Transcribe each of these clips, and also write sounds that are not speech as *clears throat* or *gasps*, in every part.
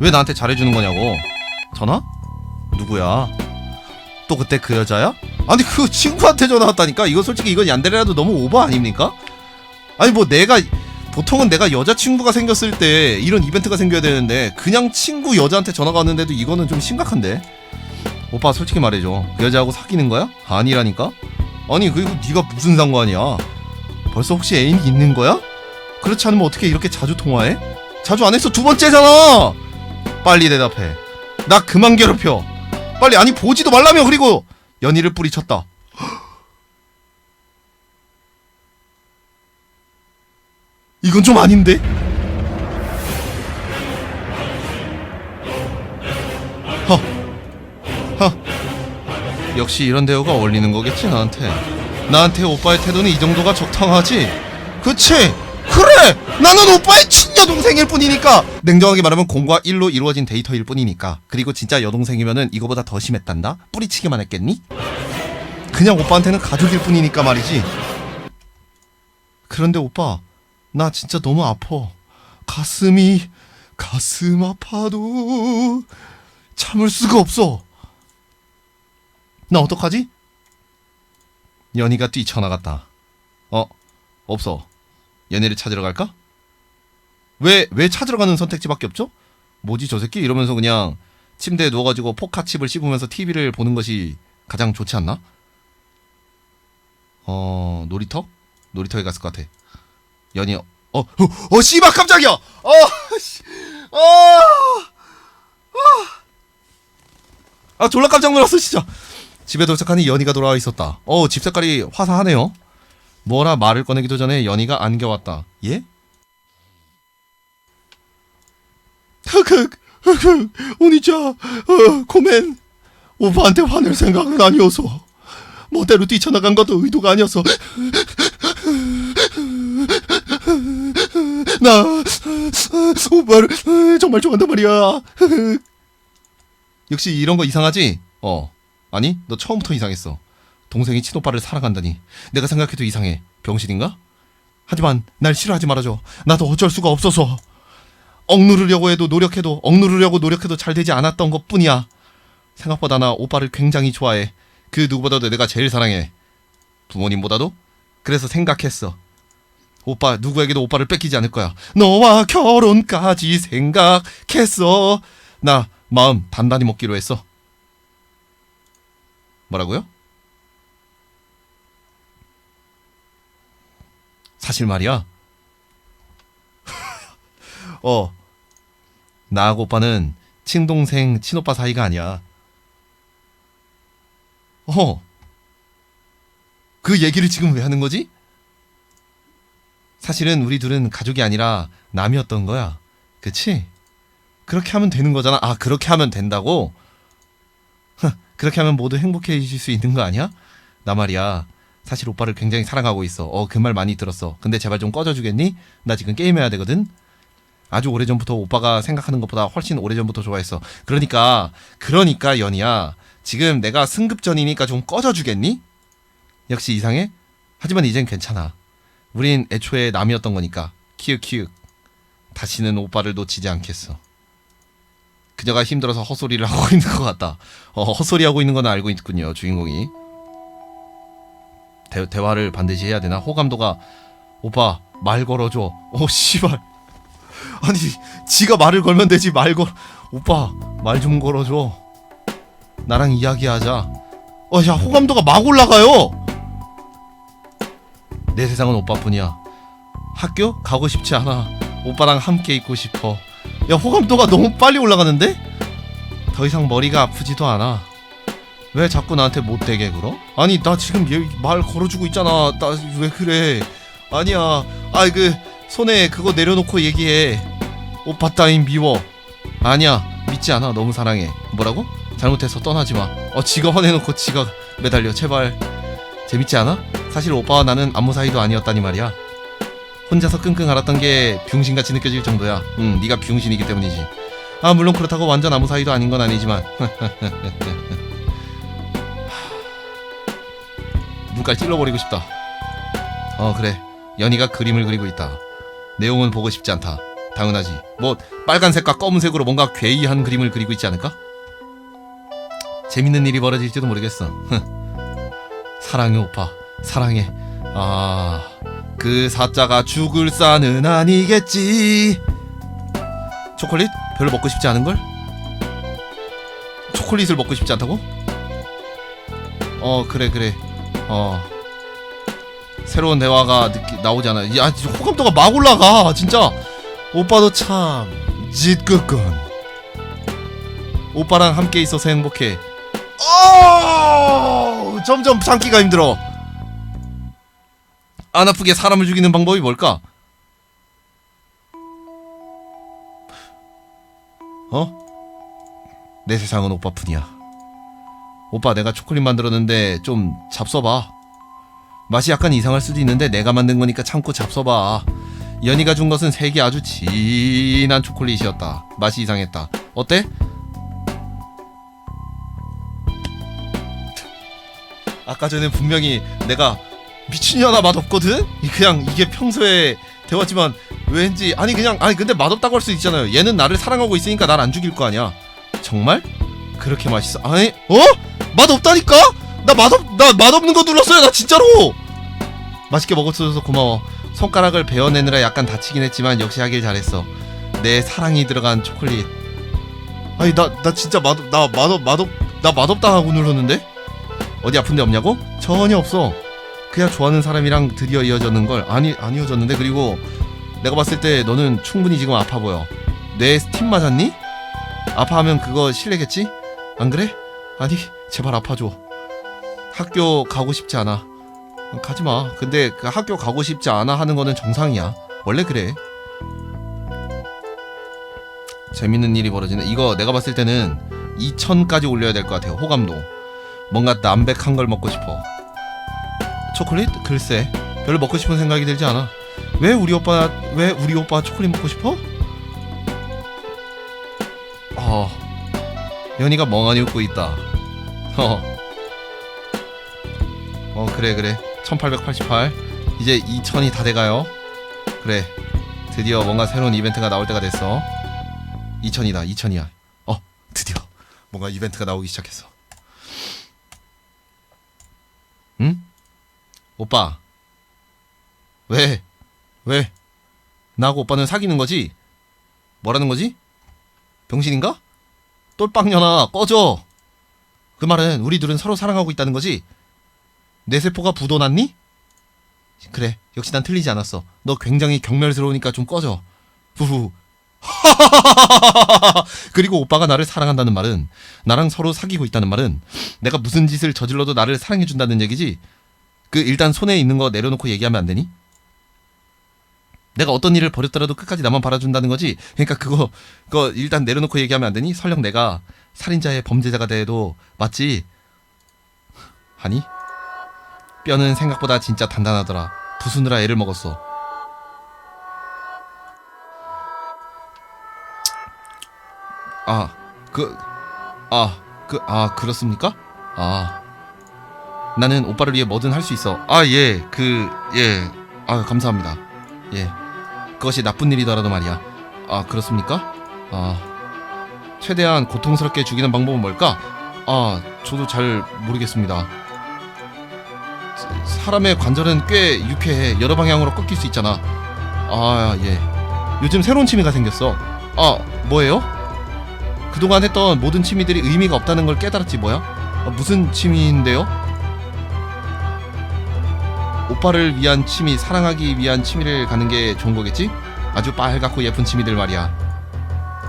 왜 나한테 잘해주는 거냐고 전화? 누구야? 또 그때 그 여자야? 아니 그 친구한테 전화 왔다니까 이거 솔직히 이건 얀데레라도 너무 오버 아닙니까? 아니 뭐 내가 보통은 내가 여자친구가 생겼을 때 이런 이벤트가 생겨야 되는데 그냥 친구 여자한테 전화가 왔는데도 이거는 좀 심각한데 오빠 솔직히 말해줘 그 여자하고 사귀는 거야? 아니라니까? 아니 그리고 네가 무슨 상관이야 벌써 혹시 애인이 있는 거야? 그렇지 않으면 어떻게 이렇게 자주 통화해? 자주 안 했어 두 번째잖아 빨리 대답해 나 그만 괴롭혀 빨리 아니 보지도 말라며 그리고 연희를 뿌리쳤다 *gasps* 이건 좀 아닌데? 허, 허. 역시 이런 대우가 어울리는 거겠지 나한테. 나한테 오빠의 태도는 이 정도가 적당하지. 그치? 그래! 나는 오빠의 친 여동생일 뿐이니까! 냉정하게 말하면 공과 1로 이루어진 데이터일 뿐이니까. 그리고 진짜 여동생이면은 이거보다 더 심했단다? 뿌리치기만 했겠니? 그냥 오빠한테는 가족일 뿐이니까 말이지. 그런데 오빠, 나 진짜 너무 아파. 가슴이 가슴 아파도 참을 수가 없어. 나 어떡하지? 연희가 뛰쳐나갔다. 어, 없어. 연희를 찾으러 갈까? 왜, 왜 찾으러 가는 선택지밖에 없죠? 뭐지 저 새끼? 이러면서 그냥 침대에 누워가지고 포카칩을 씹으면서 TV를 보는 것이 가장 좋지 않나? 어, 놀이터? 놀이터에 갔을 것 같아. 연희 어, 어, 어, 씨발 깜짝이야. 어, 씨, 어, 아, 졸라 깜짝 놀랐어 진짜. 집에 도착하니 연희가 돌아와 있었다. 어, 집 색깔이 화사하네요. 뭐라 말을 꺼내기도 전에 연희가 안겨왔다. 예? 흑흑, 흑흑, 오니자, 어, 고멘. 오빠한테 화낼 생각은 아니어서. 멋대로 뛰쳐나간 것도 의도가 아니었어. 나 오빠를 정말 좋아한단 말이야. 역시 이런 거 이상하지? 어. 아니, 너 처음부터 이상했어. 동생이 친오빠를 사랑한다니. 내가 생각해도 이상해. 병신인가? 하지만 날 싫어하지 말아줘. 나도 어쩔 수가 없어서. 억누르려고 해도 노력해도 억누르려고 노력해도 잘 되지 않았던 것 뿐이야. 생각보다 나 오빠를 굉장히 좋아해. 그 누구보다도 내가 제일 사랑해. 부모님보다도? 그래서 생각했어. 오빠 누구에게도 오빠를 뺏기지 않을 거야. 너와 결혼까지 생각했어. 나 마음 단단히 먹기로 했어. 뭐라고요? 사실 말이야. *laughs* 어. 나하고 오빠는 친동생, 친오빠 사이가 아니야. 어. 그 얘기를 지금 왜 하는 거지? 사실은 우리 둘은 가족이 아니라 남이었던 거야. 그치? 그렇게 하면 되는 거잖아. 아, 그렇게 하면 된다고? 흥, 그렇게 하면 모두 행복해질 수 있는 거 아니야? 나 말이야. 사실 오빠를 굉장히 사랑하고 있어. 어, 그 말 많이 들었어. 근데 제발 좀 꺼져주겠니? 나 지금 게임해야 되거든? 아주 오래전부터 오빠가 생각하는 것보다 훨씬 오래전부터 좋아했어. 그러니까, 그러니까, 연희야. 지금 내가 승급전이니까 좀 꺼져 주겠니? 역시 이상해? 하지만 이젠 괜찮아. 우린 애초에 남이었던 거니까. 키읔키읔. 다시는 오빠를 놓치지 않겠어. 그녀가 힘들어서 헛소리를 *laughs* 하고 있는 것 같다. 어, 헛소리 하고 있는 건 알고 있군요, 주인공이. 대, 대화를 반드시 해야 되나? 호감도가 오빠 말 걸어줘. 오 씨발. 아니 지가 말을 걸면 되지 말 걸. 오빠 말 좀 걸어줘. 나랑 이야기하자. 어, 야 호감도가 막 올라가요. 내 세상은 오빠뿐이야. 학교 가고 싶지 않아. 오빠랑 함께 있고 싶어. 야 호감도가 너무 빨리 올라가는데? 더 이상 머리가 아프지도 않아. 왜 자꾸 나한테 못되게 굴어? 아니 나 지금 얘 말 걸어주고 있잖아. 나 왜 그래? 아니야. 아그 손에 그거 내려놓고 얘기해. 오빠 따윈 미워. 아니야. 믿지 않아. 너무 사랑해. 뭐라고? 잘못해서 떠나지 마. 어 지가 화내놓고 지가 매달려. 제발. 재밌지 않아? 사실 오빠와 나는 아무 사이도 아니었다니 말이야. 혼자서 끙끙 앓았던 게 병신같이 느껴질 정도야. 응, 네가 병신이기 때문이지. 아 물론 그렇다고 완전 아무 사이도 아닌 건 아니지만 *laughs* 눈깔 찔러버리고 싶다. 어 그래 연희가 그림을 그리고 있다. 내용은 보고 싶지 않다. 당연하지. 뭐 빨간색과 검은색으로 뭔가 괴이한 그림을 그리고 있지 않을까? 재밌는 일이 벌어질지도 모르겠어. 사랑해 오빠, 사랑해. 아, 그 사자가 죽을 사는 아니겠지. 초콜릿 별로 먹고 싶지 않은 걸? 초콜릿을 먹고 싶지 않다고? 어 그래 그래 어 새로운 대화가 느끼, 나오잖아 야 진짜 호감도가 막 올라가. 진짜. 오빠도 참 짓궂군. 오빠랑 함께 있어서 행복해. 어 점점 참기가 힘들어. 안 아프게 사람을 죽이는 방법이 뭘까? 어? 내 세상은 오빠뿐이야. 오빠 내가 초콜릿 만들었는데 좀 잡숴봐. 맛이 약간 이상할 수도 있는데 내가 만든 거니까 참고 잡숴봐. 연이가 준 것은 색이 아주 진한 초콜릿이었다. 맛이 이상했다. 어때? 아까 전에 분명히 내가 미친년아 맛없거든? 그냥 이게 평소에 되었지만 왠지 아니 그냥 아니 근데 맛없다고 할 수 있잖아요. 얘는 나를 사랑하고 있으니까 날 안 죽일 거 아니야. 정말? 그렇게 맛있어? 아니 어? 맛없다니까? 나 맛없 나 맛없는 거 눌렀어요. 나 진짜로. 맛있게 먹어줘서 고마워. 손가락을 베어내느라 약간 다치긴 했지만 역시 하길 잘했어. 내 사랑이 들어간 초콜릿. 아니 나 나 진짜 맛없 나 맛없 맛없 나 맛없다 하고 눌렀는데 어디 아픈데 없냐고? 전혀 없어. 그냥 좋아하는 사람이랑 드디어 이어졌는 걸 아니 안 이어졌는데 그리고 내가 봤을 때 너는 충분히 지금 아파 보여. 뇌 스팀 맞았니? 아파하면 그거 실례겠지? 안 그래? 아니 제발 아파줘. 학교 가고 싶지 않아. 가지 마. 근데 그 학교 가고 싶지 않아 하는 거는 정상이야. 원래 그래. 재밌는 일이 벌어지네. 이거 내가 봤을 때는 2천까지 올려야 될 것 같아요. 호감도. 뭔가 남백한 걸 먹고 싶어. 초콜릿? 글쎄. 별로 먹고 싶은 생각이 들지 않아. 왜 우리 오빠 왜 우리 오빠 초콜릿 먹고 싶어? 어. 연이가 멍하니 웃고 있다. 어. *laughs* 어 그래 그래. 1888. 이제 2000이 다 돼가요. 그래. 드디어 뭔가 새로운 이벤트가 나올 때가 됐어. 2000이다. 2000이야. 어 드디어 뭔가 이벤트가 나오기 시작했어. 응? 오빠. 왜? 왜? 나하고 오빠는 사귀는 거지? 뭐라는 거지? 병신인가? 똘빵년아 꺼져 그 말은 우리 둘은 서로 사랑하고 있다는 거지? 내 세포가 부도났니? 그래 역시 난 틀리지 않았어 너 굉장히 경멸스러우니까 좀 꺼져 후후 *laughs* 그리고 오빠가 나를 사랑한다는 말은 나랑 서로 사귀고 있다는 말은 내가 무슨 짓을 저질러도 나를 사랑해준다는 얘기지 그 일단 손에 있는 거 내려놓고 얘기하면 안 되니? 내가 어떤 일을 벌였더라도 끝까지 나만 바라준다는 거지. 그러니까 그거 그거 일단 내려놓고 얘기하면 안 되니? 설령 내가 살인자의 범죄자가 돼도 맞지? 아니? 뼈는 생각보다 진짜 단단하더라. 부수느라 애를 먹었어. 아, 그, 아, 그, 아, 그렇습니까? 아. 나는 오빠를 위해 뭐든 할 수 있어. 아, 예, 그, 예. 아, 감사합니다. 예. 그것이 나쁜 일이더라도 말이야. 아, 그렇습니까? 아. 최대한 고통스럽게 죽이는 방법은 뭘까? 아, 저도 잘 모르겠습니다. 사- 사람의 관절은 꽤 유쾌해. 여러 방향으로 꺾일 수 있잖아. 아, 예. 요즘 새로운 취미가 생겼어. 아, 뭐예요? 그동안 했던 모든 취미들이 의미가 없다는 걸 깨달았지 뭐야? 아, 무슨 취미인데요? 오빠를 위한 취미, 사랑하기 위한 취미를 가는 게 좋은 거겠지? 아주 빨갛고 예쁜 취미들 말이야.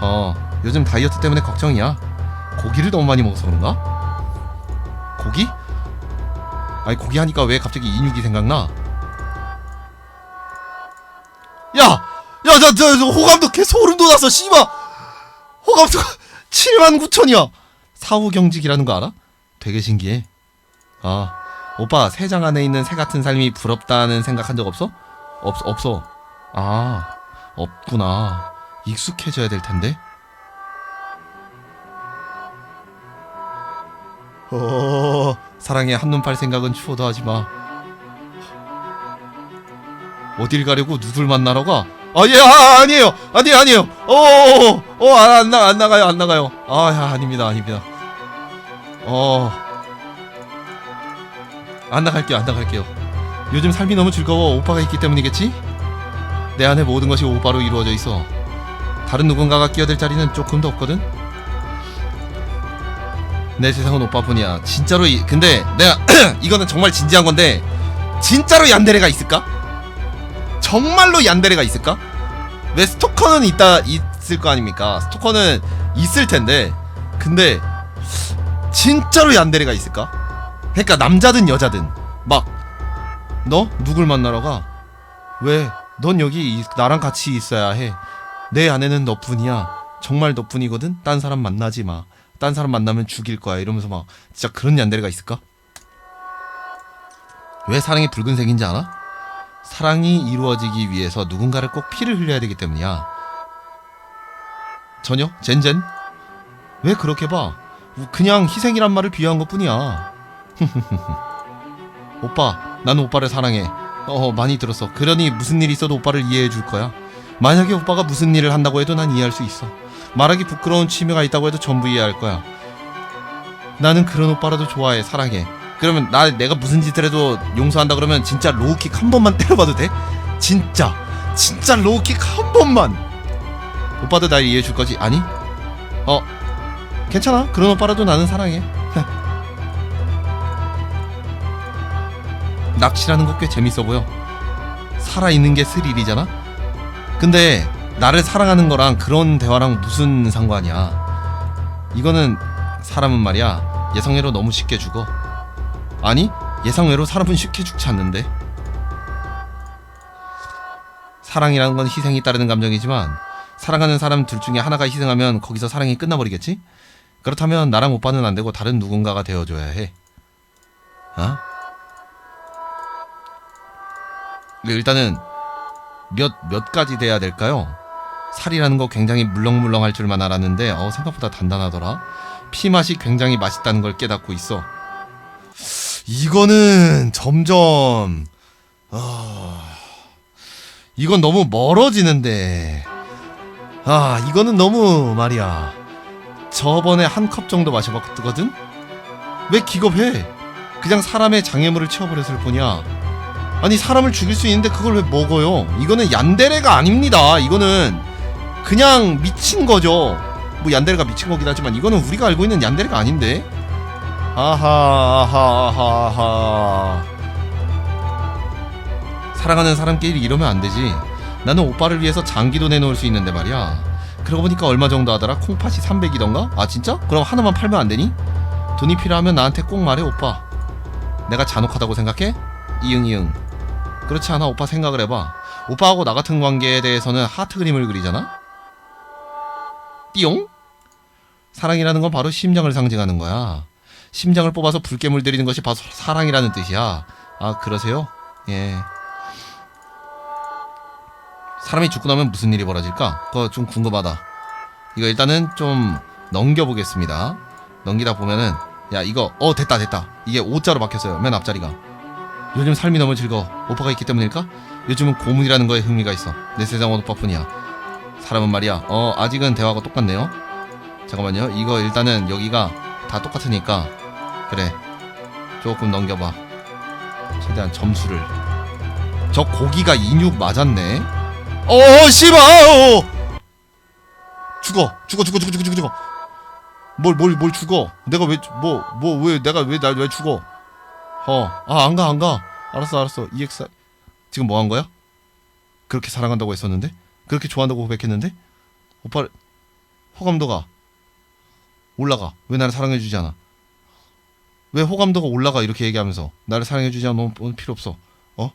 어, 요즘 다이어트 때문에 걱정이야. 고기를 너무 많이 먹어서 그런가? 고기? 아니 고기 하니까 왜 갑자기 인육이 생각나? 야! 야, 나, 저, 저 호감도 개 소름 돋았어, 씨발! 호감도가 7만 *laughs* 9천이야! 사후 경직이라는 거 알아? 되게 신기해. 아, 오빠 새장 안에 있는 새 같은 삶이 부럽다는 생각한 적 없어? 없 없어. 아 없구나. 익숙해져야 될 텐데. 어 사랑에 한눈 팔 생각은 추워도 하지 마. 어딜 가려고 누굴 만나러 가? 아 예 아, 아니에요. 아니 아니에요. 어 어어안 나 안 나가요 안 나가요. 아 야 아닙니다 아닙니다. 어 안 나갈게요 안 나갈게요. 요즘 삶이 너무 즐거워. 오빠가 있기 때문이겠지? 내 안에 모든 것이 오빠로 이루어져 있어. 다른 누군가가 끼어들 자리는 조금도 없거든 내 세상은 오빠뿐이야 진짜로 이, 근데 내가 *clears throat* 이거는 정말 진지한 건데 진짜로 얀데레가 있을까? 정말로 얀데레가 있을까? 왜 스토커는 있다 있을 거 아닙니까? 스토커는 있을 텐데 근데 진짜로 얀데레가 있을까? 그러니까 남자든 여자든 막 너 누굴 만나러 가? 왜? 넌 여기 이- 나랑 같이 있어야 해. 내 아내는 너뿐이야. 정말 너뿐이거든. 딴 사람 만나지 마. 딴 사람 만나면 죽일 거야. 이러면서 막 진짜 그런 얀데레가 있을까? 왜 사랑이 붉은색인지 알아? 사랑이 이루어지기 위해서 누군가를 꼭 피를 흘려야 되기 때문이야. 전혀? 젠젠? 왜 그렇게 봐? 그냥 희생이란 말을 비유한 것 뿐이야. *laughs* 오빠, 나는 오빠를 사랑해. 어, 많이 들었어. 그러니 무슨 일 있어도 오빠를 이해해 줄 거야. 만약에 오빠가 무슨 일을 한다고 해도 난 이해할 수 있어. 말하기 부끄러운 취미가 있다고 해도 전부 이해할 거야. 나는 그런 오빠라도 좋아해, 사랑해. 그러면 나 내가 무슨 짓을 해도 용서한다 그러면 진짜 로우킥 한 번만 때려봐도 돼? 진짜, 진짜 로우킥 한 번만. 오빠도 날 이해해 줄 거지? 아니? 어, 괜찮아. 그런 오빠라도 나는 사랑해. *laughs* 낚시라는 거 꽤 재밌어 보여. 살아있는 게 스릴이잖아? 근데 나를 사랑하는 거랑 그런 대화랑 무슨 상관이야? 이거는 사람은 말이야 예상외로 너무 쉽게 죽어. 아니 예상외로 사람은 쉽게 죽지 않는데. 사랑이라는 건 희생이 따르는 감정이지만 사랑하는 사람 둘 중에 하나가 희생하면 거기서 사랑이 끝나버리겠지? 그렇다면 나랑 오빠는 안 되고 다른 누군가가 되어줘야 해. 어? 네, 일단은 몇, 몇 가지 돼야 될까요? 살이라는 거 굉장히 물렁물렁할 줄만 알았는데 어, 생각보다 단단하더라. 피 맛이 굉장히 맛있다는 걸 깨닫고 있어. 이거는 점점 아 이건 너무 멀어지는데 아 이거는 너무 말이야 저번에 한 컵 정도 마셔봤거든 왜 기겁해 그냥 사람의 장애물을 치워버렸을 뿐이야 아니 사람을 죽일 수 있는데 그걸 왜 먹어요? 이거는 얀데레가 아닙니다. 이거는 그냥 미친 거죠. 뭐 얀데레가 미친 거긴 하지만 이거는 우리가 알고 있는 얀데레가 아닌데. 아하 아하 아하 아하. 사랑하는 사람끼리 이러면 안 되지. 나는 오빠를 위해서 장기도 내놓을 수 있는데 말이야. 그러고 보니까 얼마 정도 하더라? 콩팥이 300이던가? 아 진짜? 그럼 하나만 팔면 안 되니? 돈이 필요하면 나한테 꼭 말해 오빠. 내가 잔혹하다고 생각해? 이응 이응. 그렇지 않아 오빠 생각을 해봐 오빠하고 나 같은 관계에 대해서는 하트 그림을 그리잖아 띠용? 사랑이라는 건 바로 심장을 상징하는 거야. 심장을 뽑아서 불깨물 들이는 것이 바로 사랑이라는 뜻이야. 아 그러세요? 예. 사람이 죽고 나면 무슨 일이 벌어질까? 그거 좀 궁금하다. 이거 일단은 좀 넘겨보겠습니다. 넘기다 보면은 야 이거 어 됐다 됐다. 이게 O자로 박혔어요 맨 앞자리가. 요즘 삶이 너무 즐거워. 오빠가 있기 때문일까? 요즘은 고문이라는 거에 흥미가 있어. 내 세상은 오빠뿐이야. 사람은 말이야. 어, 아직은 대화가 똑같네요. 잠깐만요. 이거 일단은 여기가 다 똑같으니까. 그래. 조금 넘겨봐. 최대한 점수를. 저 고기가 인육 맞았네. 어, 씨발! 어! 죽어. 죽어, 죽어, 죽어, 죽어, 죽어, 죽어. 뭘, 뭘, 뭘 죽어. 내가 왜, 뭐, 뭐, 왜, 내가 왜, 날 왜 죽어. 어, 아, 안 가, 안 가. 알았어, 알았어. EX, 지금 뭐 한 거야? 그렇게 사랑한다고 했었는데? 그렇게 좋아한다고 고백했는데? 오빠, 호감도가 올라가. 왜 나를 사랑해주지 않아? 왜 호감도가 올라가? 이렇게 얘기하면서. 나를 사랑해주지 않으면 뭐 필요 없어. 어?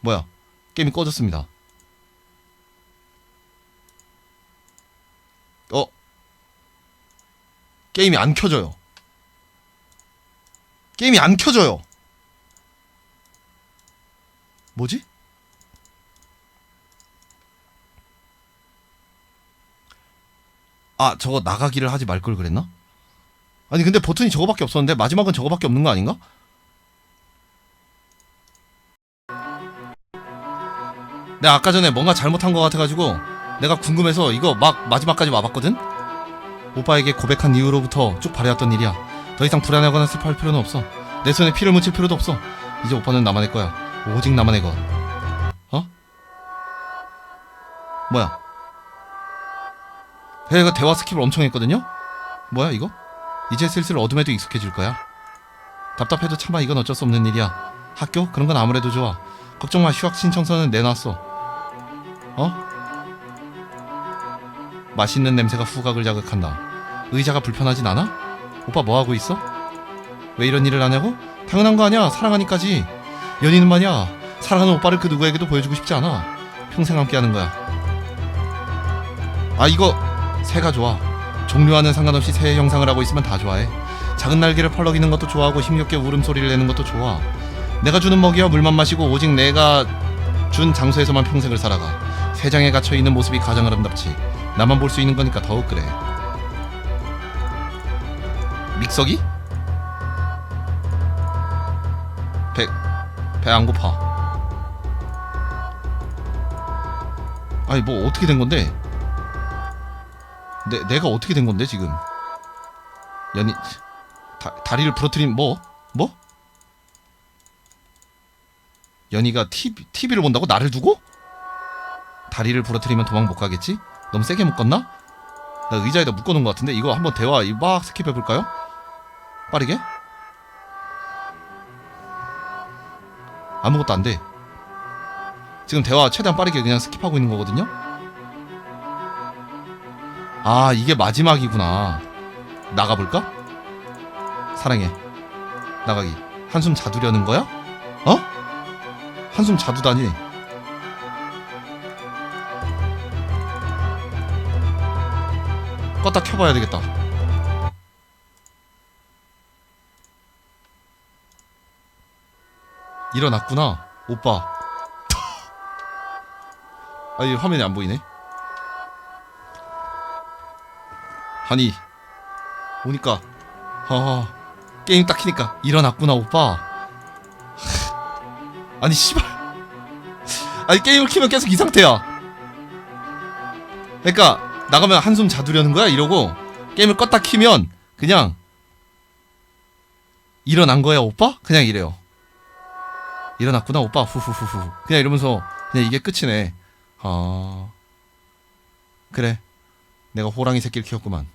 뭐야? 게임이 꺼졌습니다. 어? 게임이 안 켜져요. 게임이 안 켜져요. 뭐지? 아, 저거 나가기를 하지 말 걸 그랬나? 아니, 근데 버튼이 저거밖에 없었는데 마지막은 저거밖에 없는 거 아닌가? 내가 아까 전에 뭔가 잘못한 것 같아가지고 내가 궁금해서 이거 막 마지막까지 와봤거든? 오빠에게 고백한 이후로부터 쭉 바래왔던 일이야. 더 이상 불안해하거나 슬퍼할 필요는 없어. 내 손에 피를 묻힐 필요도 없어. 이제 오빠는 나만의 거야. 오직 나만의 것. 어? 뭐야? 얘가 대화 스킵을 엄청 했거든요? 뭐야 이거? 이제 슬슬 어둠에도 익숙해질 거야. 답답해도 참아 이건 어쩔 수 없는 일이야. 학교? 그런 건 아무래도 좋아. 걱정 마 휴학 신청서는 내놨어. 어? 맛있는 냄새가 후각을 자극한다. 의자가 불편하진 않아? 오빠 뭐 하고 있어? 왜 이런 일을 하냐고? 당연한 거 아니야. 사랑하니까지. 연인은 말이야. 사랑하는 오빠를 그 누구에게도 보여주고 싶지 않아. 평생 함께하는 거야. 아 이거 새가 좋아. 종류와는 상관없이 새의 형상을 하고 있으면 다 좋아해. 작은 날개를 펄럭이는 것도 좋아하고 힘겹게 울음소리를 내는 것도 좋아. 내가 주는 먹이와 물만 마시고 오직 내가 준 장소에서만 평생을 살아가. 새장에 갇혀 있는 모습이 가장 아름답지. 나만 볼 수 있는 거니까 더욱 그래. 믹서기? 배, 배 안 고파. 아니, 뭐, 어떻게 된 건데? 내, 내가 어떻게 된 건데, 지금? 연이, 다, 다리를 부러뜨린, 뭐? 뭐? 연희가 TV, TV를 본다고? 나를 두고? 다리를 부러뜨리면 도망 못 가겠지? 너무 세게 묶었나? 나 의자에다 묶어놓은 것 같은데 이거 한번 대화 이막 스킵해볼까요? 빠르게? 아무것도 안 돼. 지금 대화 최대한 빠르게 그냥 스킵하고 있는 거거든요? 아, 이게 마지막이구나. 나가볼까? 사랑해. 나가기. 한숨 자두려는 거야? 어? 한숨 자두다니. 껐다 켜봐야 되겠다. 일어났구나, 오빠. *laughs* 아니 화면이 안 보이네. 아니 오니까 아 게임 딱 키니까 일어났구나 오빠. *laughs* 아니 씨발. 아니 게임을 키면 계속 이 상태야. 그러니까 나가면 한숨 자두려는 거야 이러고 게임을 껐다 키면 그냥 일어난 거야 오빠? 그냥 이래요. 일어났구나 오빠 후후후후 그냥 이러면서 그냥 이게 끝이네. 아 그래 내가 호랑이 새끼를 키웠구만.